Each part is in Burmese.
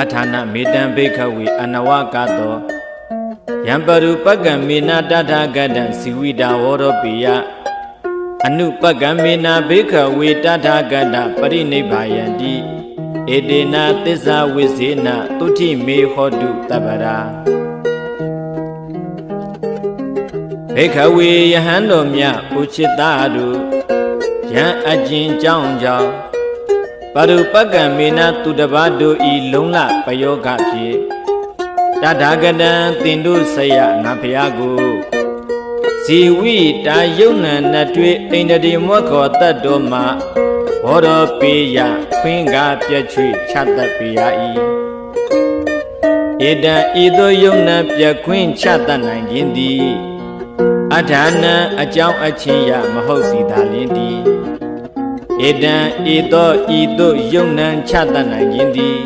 အထာဏမေတံဘိခဝေအနဝကတောယံပရုပက္ကံမေနတထဂတံစီဝိတာဝရောပိယအနုပက္ကံမေနဘိခဝေတထဂတပရိနိဗ္ဗာယန္တိဧတေနသစ္စာဝိဇေနသုတိမေဟောတုတပ္ပရာဘိခဝေယဟန်တော်မြတ်ဥချစ်သားတို့ယံအကျဉ်ကြောင်းကြောင့် ပရုပက္ကံမေနသူတပါတို့ဤလုံလပယောဂဖြင့်တထာဂတံတင်တို့ဆရာငါဖျားကိုဇီဝိတာယုံနံနတ်တွေအိန္ဒြေမောခောတတ်တော်မှာဘောရပေယခွင်းကားပြည့်ချွေချတတ်ပေရ၏ဧတံဤသို့ယုံနံပြခွင်းချတတ်နိုင်ခြင်းသည်အထာဏံအကြောင်းအချင်းရမဟုတ်သည်သာလင်းသည် ဧတံဤသို့ဤသို့ယုံနံချတတ်နိုင်ခြင်းသည်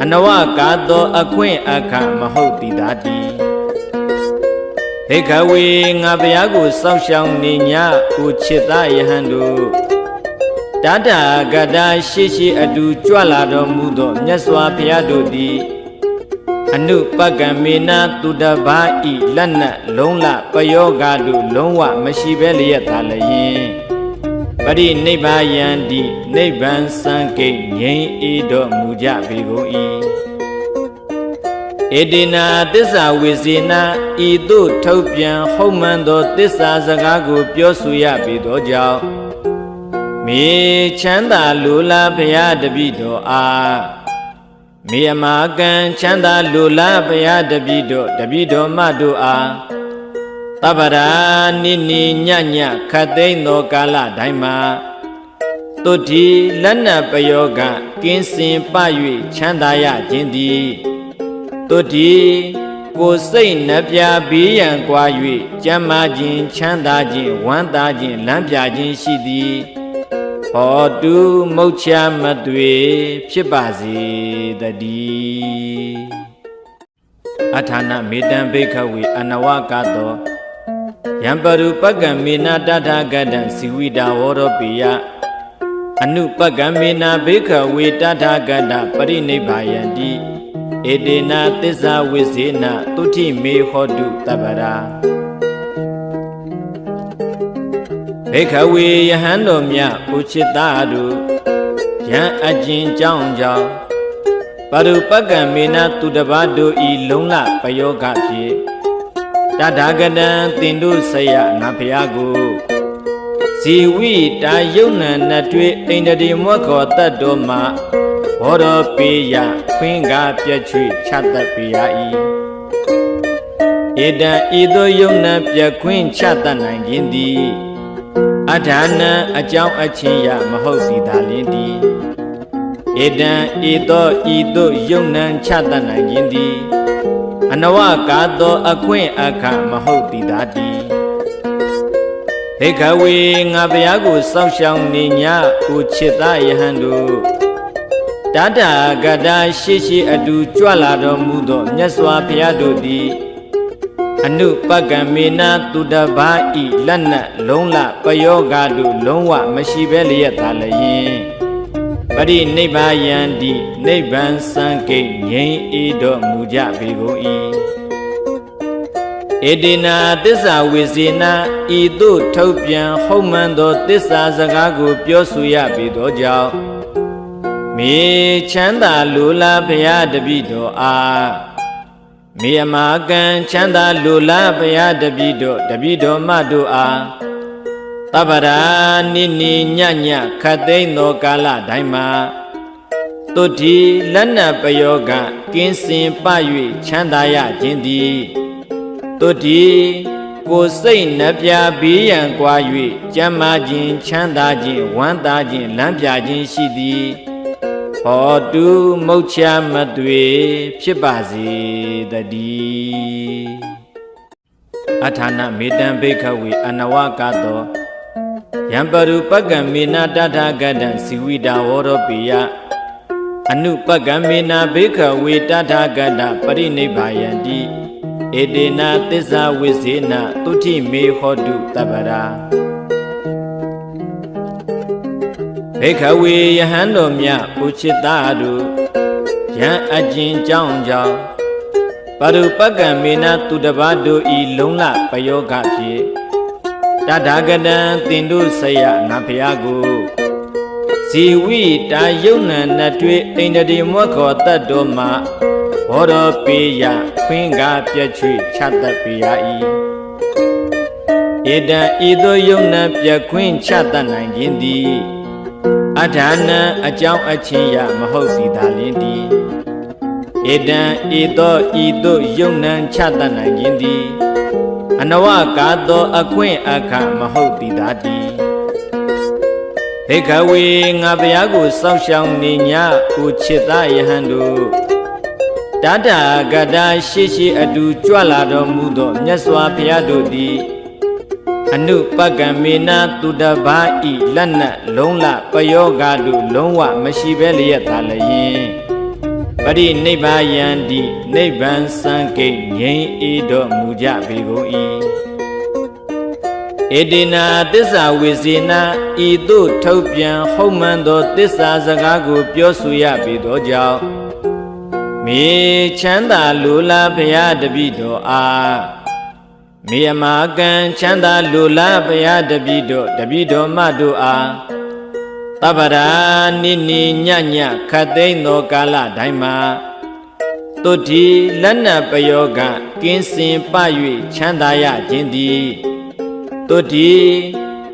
အနဝကာသောအခွင့်အခမဟုတ်သည်သာတည်းဟေခဝေငါဘုရားကိုစောင့်ရှောက်နေညကိုချစ်သားယဟန်တို့တတဂတရှိရှိအတူကြွလာတော်မူသောမြတ်စွာဘုရားတို့သည်အနုပက္ကမေနသူတဘာဤလက်နက်လုံးလပယောဂတို့လုံးဝမရှိဘဲလျက်သာလျင် ပရိနိဗ္ဗာယံတိနိဗ္ဗာန်စံကိတ်ငြိမ်းဤတော်မူကြပေကုန်၏ဧတေနာသစ္စာဝေစေနာဤသို့ထုတ်ပြန်ဟုတ်မှန်သောသစ္စာစကားကိုပြောဆိုရပေသောကြောင့်မေချမ်းသာလူလာဘုရားတပိတော်အားမေအမာကံချမ်းသာလူလာဘုရားတပိတော်တပိတော်မတို့အား တပ္ပရာနိနိညညခတ်သိမ့်သောကာလတိုင်းမှာတုတိလက်နပယောကကင်းစင်ပ၍ချမ်းသာရခြင်းသည်တုတိကိုယ်စိတ်နှပြဘေးရန်ကွာ၍ကြမ်းမာခြင်းချမ်းသာခြင်းဝမ်းသာခြင်းလမ်းပြခြင်းရှိသည်ဟောတုမုတ်ချမသွေဖြစ်ပါစေတည်းအထာဏမေတံဘိခဝေအနဝကတော ယံပရုပက္ကံမေနတထဂတံစီဝိတာဝရောပိယအနုပက္ကံမေနဘိခဝေတထဂတပရိနိဗ္ဗာယန္တိဧတေနသစ္စာဝိဇေနသုတိမေဟောတုတပ္ပရာဘေခဝေယဟန်တော်မြတ်ဥချစ်သားတို့ယံအကျဉ်ကြောင်းကြောင့်ပရုပက္ကံမေနသူတပါတို့ဤလုံလပယောဂဖြင့် တထာဂတံတင်တို့ဆရာငါဖျားကိုဇီဝိတာယုံနံနတ်တွေအိန္ဒြေမောခောတတ်တော်မှာဘောရပေယခွင်းကားပြည့်ချွေချတတ်ပေရ၏ဧတံဤသို့ယုံနံပြခွင်းချတတ်နိုင်ခြင်းသည်အထာဏံအကြောင်းအချင်းရမဟုတ်သည်သာလင်းသည်ဧတံဤသို့ဤသို့ယုံနံချတတ်နိုင်ခြင်းသည် အနဝကာသောအခွင့်အခမဟုတ်သည်သာတည်းဟေခဝေငါဘုရားကိုစောင့်ရှောက်နေညကိုချစ်သားယဟန်တို့တတဂတရှိရှိအတူကြွလာတော်မူသောမြတ်စွာဘုရားတို့သည်အနုပက္ကမေနသူတဘာဤလက်နက်လုံးလပယောဂတို့လုံးဝမရှိဘဲလျက်သာလျင် ပရိနိဗ္ဗာယန္တိနိဗ္ဗာန်စံကိတ်ငြိမ်းဤတော်မူကြပေကုန်၏ဧတေနာသစ္စာဝေစေနာဤသို့ထုတ်ပြန်ဟုတ်မှန်သောသစ္စာစကားကိုပြောဆိုရပေသောကြောင့်မေချမ်းသာလူလာဘုရားတပိတော်အားမေအမာကံချမ်းသာလူလာဘုရားတပိတော်တပိတော်မတို့အား တပ္ပရာနိနိညညခတ်သိမ့်သောကာလတိုင်းမှာတုတိလက်နပယောကကင်းစင်ပ၍ချမ်းသာရခြင်းသည်တုတိကိုယ်စိတ်နှပြဘေးရန်ကွာ၍ကြမ်းမာခြင်းချမ်းသာခြင်းဝမ်းသာခြင်းလမ်းပြခြင်းရှိသည်ဟောတုမုတ်ချမသွေဖြစ်ပါစေတည်းအထာဏမေတံဘိခဝေအနဝကတော ယံပရုပက္ကံမေနတထဂတံစီဝိတာဝရောပိယအနုပက္ကံမေနဘိခဝေတထဂတပရိနိဗ္ဗာယန္တိဧတေနသစ္စာဝိဇေနသုတိမေဟောတုတပ္ပရာဘေခဝေယဟန်တော်မြတ်ဥချစ်သားတို့ယယံအကျဉ်ကြောင်းကြောင့်ပရုပကံမေနသူတပါတို့ဤလုံလပယောဂဖြင့် တထာဂတံတင်တို့ဆယနာဖျားကိုဇီဝိတာယုံနံနတွေအိန္ဒြေမွက်ခောတတ်တော်မှာဘောရပေယခွင်းကားပြည့်ချွေချတတ်ပေရ၏ဧတံဤသို့ယုံနံပြခွင်းချတတ်နိုင်ခြင်းသည်အထာဏံအကြောင်းအချင်းရမဟုတ်သည်သာလင်းသည်ဧတံဤသို့ဤသို့ယုံနံချတတ်နိုင်ခြင်းသည် အနဝကာသောအခွင့်အခမဟုတ်သည်သာတည်းဘေခဝေငါဘုရားကိုစောင့်ရှောက်နေညကိုချစ်သားယဟန်တို့တတဂတရှိရှိအတူကြွလာတော်မူသောမြတ်စွာဘုရားတို့သည်အနုပကံမေနာသူတဘာဤလက်နက်လုံးလပယောဂါတို့လုံးဝမရှိဘဲလျက်သာလျင် ပရိနိဗ္ဗာယံတိနိဗ္ဗာန်စံကိတ်ငြိမ်းအေးတော်မူကြပေကုန်၏ဧတေနာသစ္စာဝေစေနာဤသို့ထုတ်ပြန်ဟုတ်မှန်သောသစ္စာစကားကို ပြောဆိုရပေသောကြောင့်မေချမ်းသာလူလာဘုရားတပိတော်အားမေယမာကံချမ်းသာလူလာဘုရားတပိတော်တပိတော်မတို့အား တပ္ပရာနိနိညညခတ်သိမ်းသောကာလတိုင်းမှာတုတိလက်နပယောကကင်းစင်ပ၍ချမ်းသာရခြင်းသည်တုတိ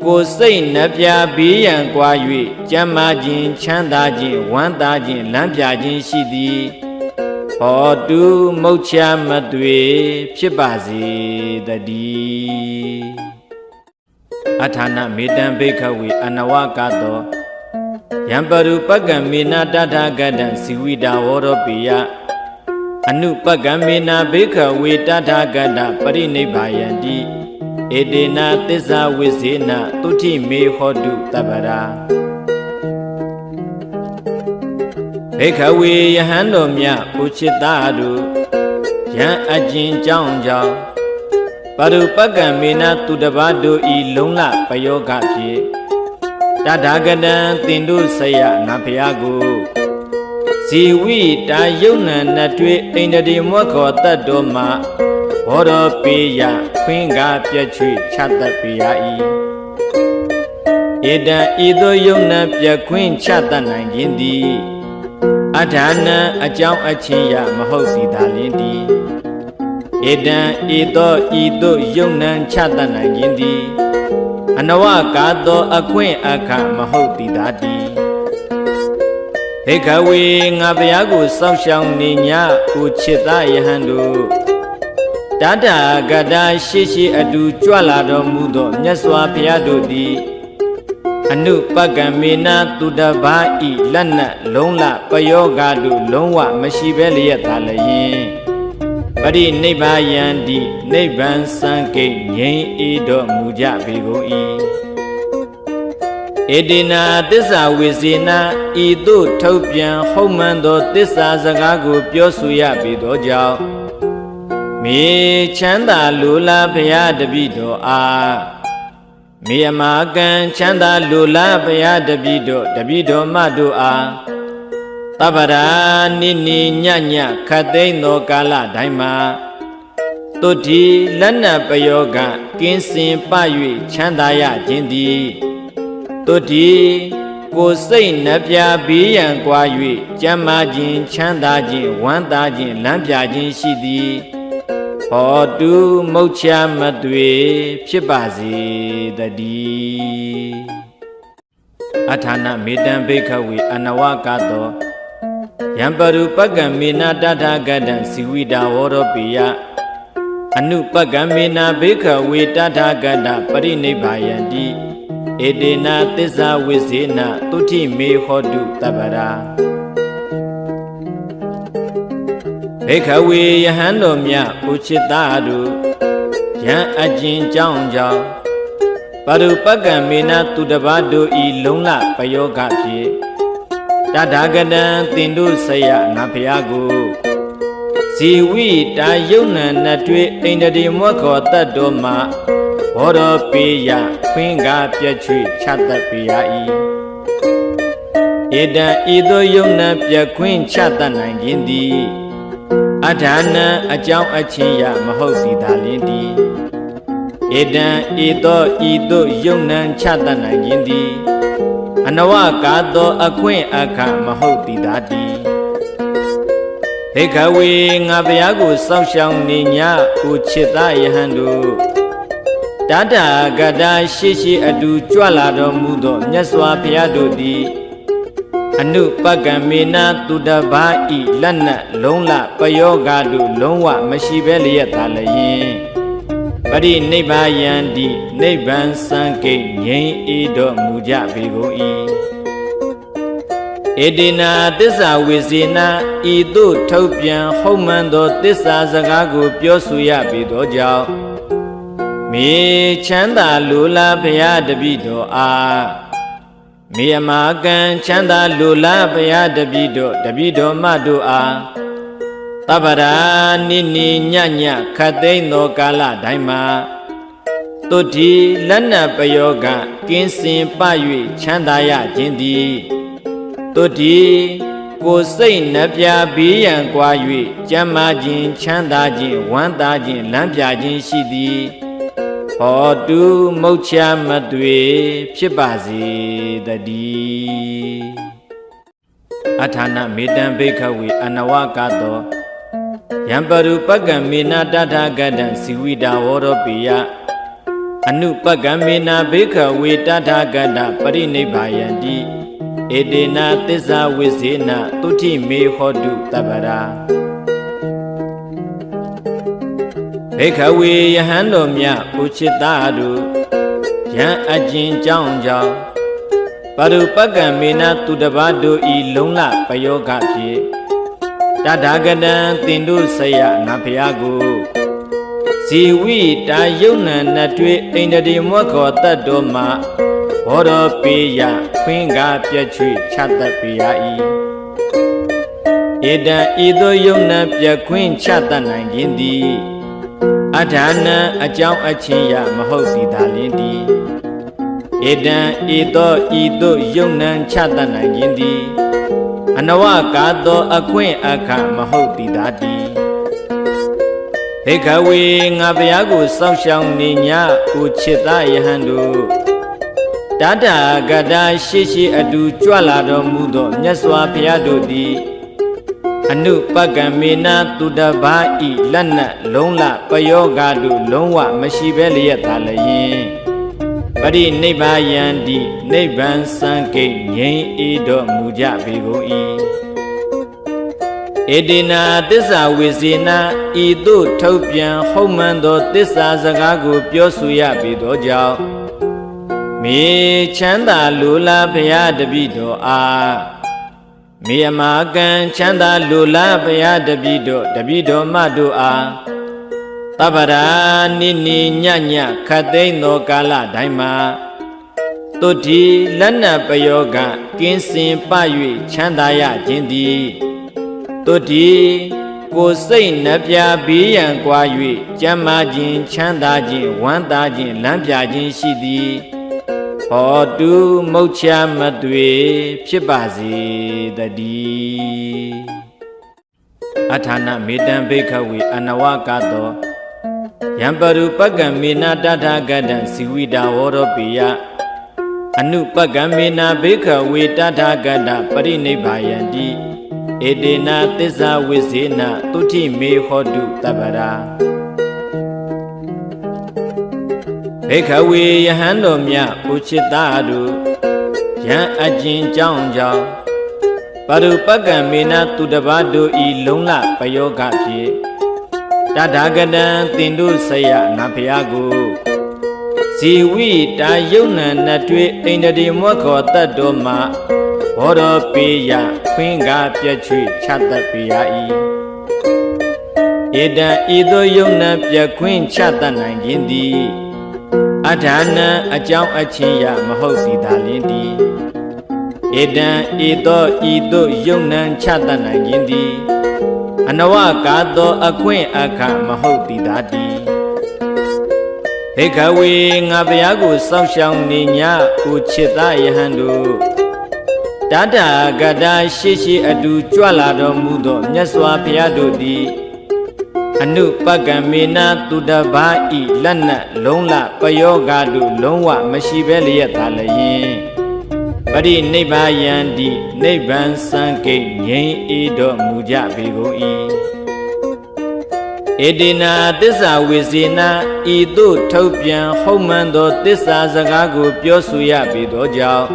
ကိုယ်စိတ်နှပြဘေးရန်ကွာ၍ကြမ်းမာခြင်းချမ်းသာခြင်းဝမ်းသာခြင်းလမ်းပြခြင်းရှိသည်ဟောတုမုတ်ချမသွေဖြစ်ပါစေတည်းအထာဏမေတံဘိခဝေအနဝကသော ယံပရုပကံမေနာတထာဂတံစီဝိတာဝရောပိယအနုပကံမေနာဘိခဝေတထာဂတပရိနိဗ္ဗာယန္တိဧတေနာသစ္စာဝိဇေနသုတိမေဟောတုတပ္ပရာဘေခဝေယဟန်တော်မြတ်ဥချစ်သားတို့ယံအကျဉ်ကြောင်းကြောင့်ပရုပကံမေနာသူတပါတို့ဤလုံလပယောဂဖြင့် တထာဂတံတင်တို့ဆယနာဖျားကိုဇီဝိတာယုံနံနတွေအိန္ဒြေမွက်ခောတတ်တော်မှာဘောရပေယခွင်းကားပြည့်ချွေချတတ်ပေရ၏ဧတံဤသို့ယုံနံပြခွင်းချတတ်နိုင်ခြင်းသည်အထာဏံအကြောင်းအချင်းရမဟုတ်သည်သာလင်းသည်ဧတံဤသို့ဤသို့ယုံနံချတတ်နိုင်ခြင်းသည် အနဝကာသောအခွင့်အခမဟုတ်သည်သာတည်းဟေခဝေငါဘုရားကိုစောင့်ရှောက်နေညကိုချစ်သားယဟန်တို့တတဂတရှိရှိအတူကြွလာတော်မူသောမြတ်စွာဘုရားတို့သည်အနုပကံမေနာသူတဘာဤလက်နက်လုံးလပယောဂါတို့လုံးဝမရှိဘဲလျက်သာလျင်ပ ရိနိဗ္ဗာယံတိနိဗ္ဗာန်စံကိတ်ငြိမ်းအေးတော်မူကြပေကုန်၏ဧတေနာသစ္စာဝေစေနာဤသို့ထုတ်ပြန်ဟုတ်မှန်သောသစ္စာစကားကို ပြောဆိုရပေသောကြောင့်မေချမ်းသာလူလာဘုရားတပိတော်အားမေယမာကံချမ်းသာလူလာဘုရားတပိတော်တပိတော်မတို့အား တပ္ပရာနိနိညညခတ်သိမ်းသောကာလတိုင်းမှာတုတိလက်နပယောကကင်းစင်ပ၍ချမ်းသာရခြင်းသည်တုတိကိုယ်စိတ်နှပြဘေးရန်ကွာ၍ကြမ်းမာခြင်းချမ်းသာခြင်းဝမ်းသာခြင်းလမ်းပြခြင်းရှိသည်ဟောတုမုတ်ချမသွေဖြစ်ပါစေတည်းအထာဏမေတံဘိခဝေအနဝကသော ယံပရုပကံမေနာတထာဂတံစီဝိတာဝရောပိယအနုပကံမေနာဘေခဝေတထာဂတပရိနိဗ္ဗာယန္တိဧတေနာသစ္စာဝိဇေနသုတိမေဟောတုတပ္ပရာဘေခဝေယဟန်တော်မြတ်ဥချစ်သားတို့ယံအကျဉ်ကြောင်းကြောင့်ပရုပကံမေနာသူတပါတို့ဤလုံလပယောဂဖြင့် တထာဂတံတင်တို့ဆယနာဖျားကိုဇီဝိတာယုံနံနတွေအိန္ဒြေမွက်ခောတတ်တော်မှာဘောရပေယခွင်းကားပြည့်ချွေချတတ်ပေရ၏ဧဧတံဤသို့ယုံနံပြခွင့်ချတတ်နိုင်ခြင်းသည်အထာဏံအကြောင်းအချင်းရမဟုတ်သည်သာလင်သည်ဧတံဤသို့ဤသို့ယုံနံချတတ်နိုင်ခြင်းသည် အနဝကာသောအခွင့်အခမဟုတ်သည်သာတည်းဘေခဝေငါဘုရားကိုစောင့်ရှောက်နေညကိုချစ်သားယဟန်တို့တတဂတရှိရှိအတူကြွလာတော်မူသောမြတ်စွာဘုရားတို့သည်အနုပကံမေနာသူတဘာဤလက်နက်လုံးလပယောဂတို့လုံးဝမရှိဘဲလျက်သာလျင် ပရိနိဗ္ဗာယံတိနိဗ္ဗာန်စံကိတ်ငြိမ်းဤတော်မူကြပေကုန်၏ဧတေနာသစ္စာဝေစေနာဤသို့ထုတ်ပြန်ဟုတ်မှန်သောသစ္စာစကားကို ပြောဆိုရပေသောကြောင့်မေချမ်းသာလူလားဘုရားတပည့်တော်အားမေယမာကံချမ်းသာလူလားဘုရားတပည့်တော်တပည့်တော်မတို့အား တပ္ပရာနိနိညညခတ်သိမ်းသောကာလတိုင်းမှာတုတိလက်နပယောကကင်းစင်ပ၍ချမ်းသာရခြင်းသည်တုတိကိုယ်စိတ်နှပြဘေးရန်ကွာ၍ကြမ်းမာခြင်းချမ်းသာခြင်းဝမ်းသာခြင်းလမ်းပြခြင်းရှိသည်ဟောတုမုတ်ချမသွေဖြစ်ပါစေတည်းအထာဏမေတံဘိခဝေအနဝကသော ယံပရုပကံမေနာတထာဂတံစီဝိတာဝရောပိယအနုပကံမေနာဘိခဝေတထာဂတပရိနိဗ္ဗာယန္တိဧတေနာသစ္စာဝိဇေနသုတိမေဟောတုတပ္ပရာဘေခဝေယဟန်တော်မြတ်ဥချစ်သားတို့ယံအကျဉ်ကြောင်းကြောင့်ပရုပကံမေနာသူတပါတို့ဤလုံလပယောဂဖြင့် တထာဂတံတင်တို့ဆယငါဖျားကိုဇီဝိတာယုံနံနတ်တွေအိန္ဒြေမွက်ခောတတ်တော်မှာဘောရပေယခွင်းကားပြည့်ချွေချတတ်ပေရ၏ဧတံဤသို့ယုံနံပြခွင်းချတတ်နိုင်ခြင်းသည်အထာဏံအကြောင်းအချင်းရမဟုတ်သည်သာလင်သည်ဧတံဤသို့ဤသို့ယုံနံချတတ်နိုင်ခြင်းသည် အနဝကာသောအခွင့်အခမဟုတ်သည်သာတည်းဘေခဝေငါဘုရားကိုစောင့်ရှောက်နေညကိုချစ်သားယဟန်တို့တတဂတရှိရှိအတူကြွလာတော်မူသောမြတ်စွာဘုရားတို့သည်အနုပကံမေနာသူတဘာဤလက်နက်လုံးလပယောဂတို့လုံးဝမရှိဘဲလျက်သာလျင် ပရိနိဗ္ဗာယန္တိနိဗ္ဗာန်စံကိတ်ငြိမ်းဤတော်မူကြပေကုန်၏ဧတေနာသစ္စာဝေစေနာဤသို့ထုတ်ပြန်ဟုတ်မှန်သောသစ္စာစကားကို ပြောဆိုရပေသောကြောင့်မေချမ်းသာလူလားဘုရားတပည့်တော်အားမေယမာကံချမ်းသာလူလားဘုရားတပည့်တော်တပည့်တော်မတို့အား တပ္ပရာနိနိညညခတ်သိမ်းသောကာလတိုင်းမှာတုတိလက်နပယောကကင်းစင်ပ၍ချမ်းသာရခြင်းသည်တုတိကိုယ်စိတ်နှပြဘေးရန်ကွာ၍ကြမ်းမာခြင်းချမ်းသာခြင်းဝမ်းသာခြင်းလမ်းပြခြင်းရှိသည်ဟောတုမုတ်ချမသွေဖြစ်ပါစေတည်းအထာဏမေတံဘိခဝေအနဝကသော ယံပရုပကံမေနာတထာဂတံစီဝိတာဝရောပိယအနုပကံမေနာဘိခဝေတထာဂတပရိနိဗ္ဗာယန္တိဧတေနာသစ္စာဝိဇေနသုတိမေဟောတုတပ္ပရာဘေခဝေယဟန်တော်မြတ်ဥချစ်သားတို့ယံအကျဉ်ကြောင်းကြောင့်ပရုပကံမေနာသူတပါတို့ဤလုံလပယောဂဖြင့် တထာဂတံတင်တို့ဆယငါဖျားကိုဇီဝိတာယုံနံနတ်တွေအိန္ဒြေမွက်ခောတတ်တော်မှာဘောရပေယခွင်းကားပြည့်ချွေချတတ်ပေရ၏ဧတံဤသို့ယုံနံပြခွင်းချတတ်နိုင်ခြင်းသည်အထာဏံအကြောင်းအချင်းရမဟုတ်သည်သာလင်တည်းဧတံဤသောဤသို့ယုံနံချတတ်နိုင်ခြင်းသည် အနဝကာသောအခွင့်အခမဟုတ်သည်သာတည်းဘေခဝေငါဘုရားကိုစောင့်ရှောက်နေညကိုချစ်သားယဟန်တို့တတတဂတရှိရှိအတူကြွလာတော်မူသောမြတ်စွာဘုရားတို့သည်အနုပကံမေနာသူတဘာဤလက်နက်လုံးလပယောဂတုလုံးဝမရှိဘဲလျက်သာလျင် ပရိနိဗ္ဗာယံတိနိဗ္ဗာန်စံကိတ်ငြိမ်းအေးတော်မူကြပေကုန်၏ဧတေနာသစ္စာဝေစေနာဤသို့ထုတ်ပြန်ဟုတ်မှန်သောသစ္စာစကားကို ပြောဆိုရပေသောကြောင့်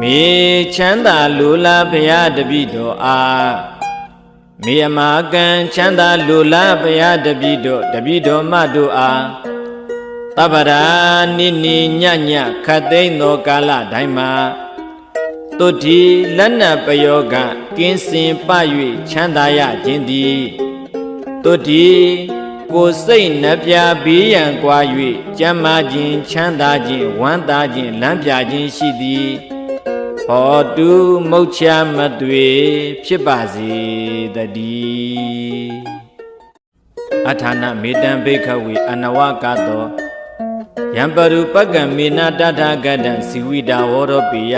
မေချမ်းသာလူလာဘုရားတပိတော်အားမေယမာကံချမ်းသာလူလာဘုရားတပိတော်တပိတော်မတို့အား တပ္ပရာနိနိညညခတ်သိမ်းသောကာလတိုင်းမှာတုတ်ဒီလက်နပယောကကင်းစင်ပ၍ချမ်းသာရခြင်းသည်တုတ်ဒီကိုယ်စိတ်နှပြဘေးရန်ကွာ၍ကြမ်းမာခြင်းချမ်းသာခြင်းဝမ်းသာခြင်းလမ်းပြခြင်းရှိသည်ဟောတုမုတ်ချမသွေဖြစ်ပါစေတည်းအထာဏမေတံဘိခဝေအနဝကတော ယံပရုပကံမေနာတထာဂတံစီဝိတာဝရောပိယ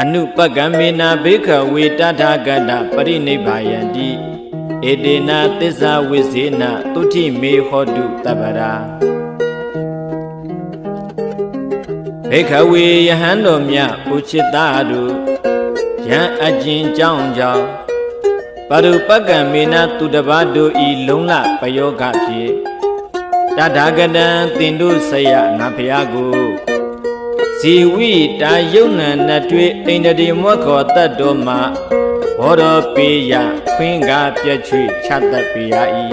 အနုပကံမေနာဘိခဝေတထာဂတပရိနိဗ္ဗာယန္တိဧတေနာသစ္စာဝိဇေနသုတိမေဟောတုတပ္ပရာဘေခဝေယဟန်တော်မြတ်ဥချစ်သားတို့ယံအကျဉ်ကြောင်းကြောင့်ပရုပကံမေနာသူတပါတို့ဤလုံလပယောဂဖြင့် တထာဂတံတင်တို့ဆယနာဖျားကိုဇီဝိတာယုံနံနထွေအိန္ဒြေမောခောတတ်တော်မှာဘောရပေယခွင်းကားပြည့်ချွေချတတ်ပေရ၏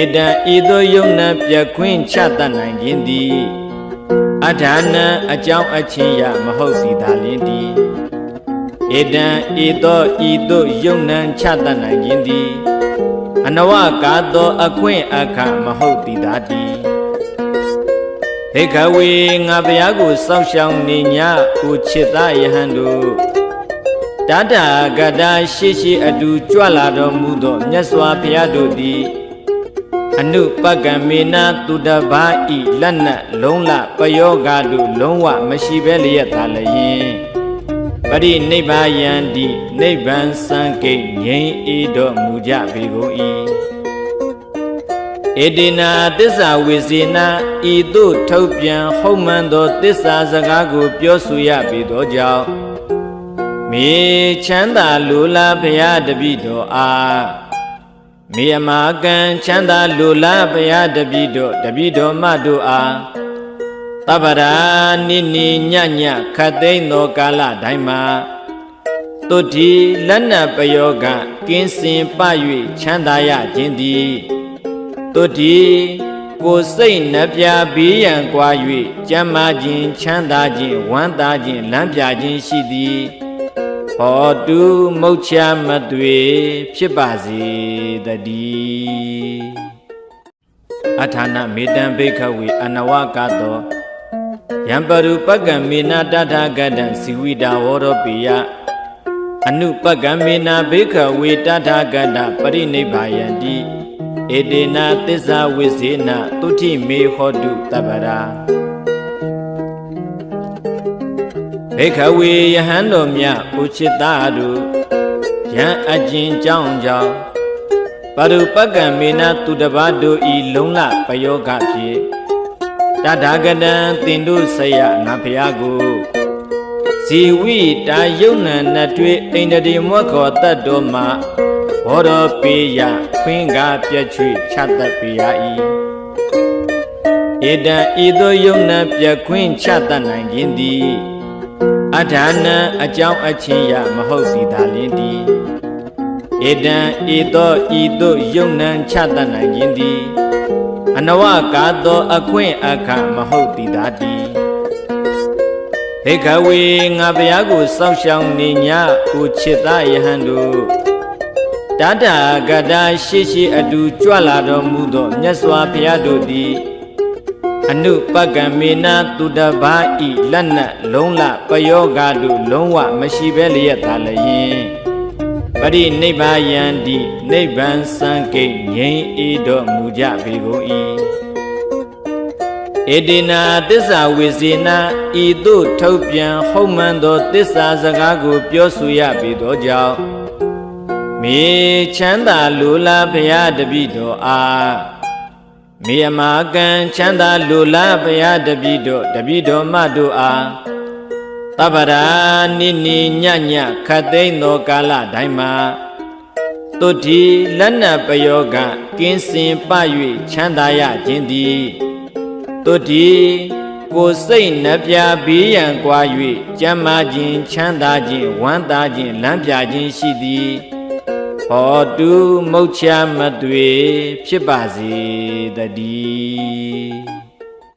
ဧတံဤသို့ယုံနံပြခွင်းချတတ်နိုင်ခြင်းသည်အထာဏံအကြောင်းအချင်းရမဟုတ်သည်သာလင်းသည်ဧတံဤသို့ဤသို့ယုံနံချတတ်နိုင်ခြင်းသည် အနဝကာသောအခွင့်အခမဟုတ်သည်သာတည်းဟေခဝေငါဘုရားကိုစောင့်ရှောက်နေညကိုချစ်သားယဟန်တို့တတဂတရှိရှိအတူကြွလာတော်မူသောမြတ်စွာဘုရားတို့သည်အနုပကံမေနာသူတဘာဤလက်နက်လုံးလပယောဂတုလုံးဝမရှိဘဲလျက်သာလျင် ပရိနိဗ္ဗာယံတိနိဗ္ဗာန်စံကိတ်ငြိမ်းအေးတော်မူကြပေကုန်၏ဧတေနာသစ္စာဝေစေနာဤသို့ထုတ်ပြန်ဟုတ်မှန်သောသစ္စာစကားကို ပြောဆိုရပေသောကြောင့်မေချမ်းသာလူလာဘုရားတပိတော်အားမေယမာကံချမ်းသာလူလာဘုရားတပိတော်တပိတော်မတို့အား တပ္ပရာနိနိညညခတ်သိမ်းသောကာလတိုင်းမှာတုတ်ဒီလက်နပယောကကင်းစင်ပ၍ချမ်းသာရခြင်းသည်တုတ်ဒီကိုယ်စိတ်နှပြဘေးရန်ကွာ၍ကြမ်းမာခြင်းချမ်းသာခြင်းဝမ်းသာခြင်းလမ်းပြခြင်းရှိသည်ဟောတုမုတ်ချမသွေဖြစ်ပါစေတည်းအထာဏမေတံဘိခဝေအနဝကတော ယံပရုပကံမေနာတထာဂတံစီဝိတာဝရောပိယအနုပကံမေနာဘိခဝေတထာဂတပရိနိဗ္ဗာယန္တိဧတေနာသစ္စာဝိဇေနသုတိမေဟောတုတပ္ပရာဘေခဝေယဟန်တော်မြတ်ဥချစ်သားတို့ယံအကျဉ်ကြောင်းကြောင့်ပရုပကံမေနာသူတပါတို့ဤလုံလပယောဂဖြင့် တထာဂတံတင်တို့ဆယနာဖျားကိုဇီဝိတာယုံနံနထွေအိန္ဒြေမောခောတတ်တော်မှာဘောရပေယခွင်းကားပြည့်ချွေချတတ်ပေရ၏ဧတံဤသို့ယုံနံပြခွင်းချတတ်နိုင်ခြင်းသည်အထာဏံအကြောင်းအချင်းရမဟုတ်သည်သာလင်းသည်ဧတံဤသို့ဤသို့ယုံနံချတတ်နိုင်ခြင်းသည် အနဝကာသောအခွင့်အခမဟုတ်သည်သာတည်းဟေခဝေငါဘုရားကိုစောင့်ရှောက်နေညကိုချစ်သားယဟန်တို့တတဂတရှိရှိအတူကြွလာတော်မူသောမြတ်စွာဘုရားတို့သည်အနုပကံမေနာသူတဘာဤလက်နက်လုံးလပယောဂတုလုံးဝမရှိဘဲလျက်သာလျင် ပရိနိဗ္ဗာယံတိနိဗ္ဗာန်စံကိတ်ငြိမ်းအေးတော်မူကြပေကုန်၏ဧတေနာသစ္စာဝေစေနာဤသို့ထုတ်ပြန်ဟုတ်မှန်သောသစ္စာစကားကိုပြောဆိုရပေသောကြောင့်မေချမ်းသာလိုလားဘုရားတပည့်တော်အားမေအမာကံချမ်းသာလိုလားဘုရားတပည့်တော်တပည့်တော်မတို့အား တပ္ပရာနိနိညညခတ်သိမ်းသောကာလတိုင်းမှာတုတ်ဒီလက်နပ်ပယောကကင်းစင်ပ၍ချမ်းသာရခြင်းသည်တုတ်ဒီကိုယ်စိတ်နှပြဘေးရန်ကွာ၍ကြမ်းမာခြင်းချမ်းသာခြင်းဝမ်းသာခြင်းလမ်းပြခြင်းရှိသည်ဟောတုမုတ်ချမသွေဖြစ်ပါစေတည်း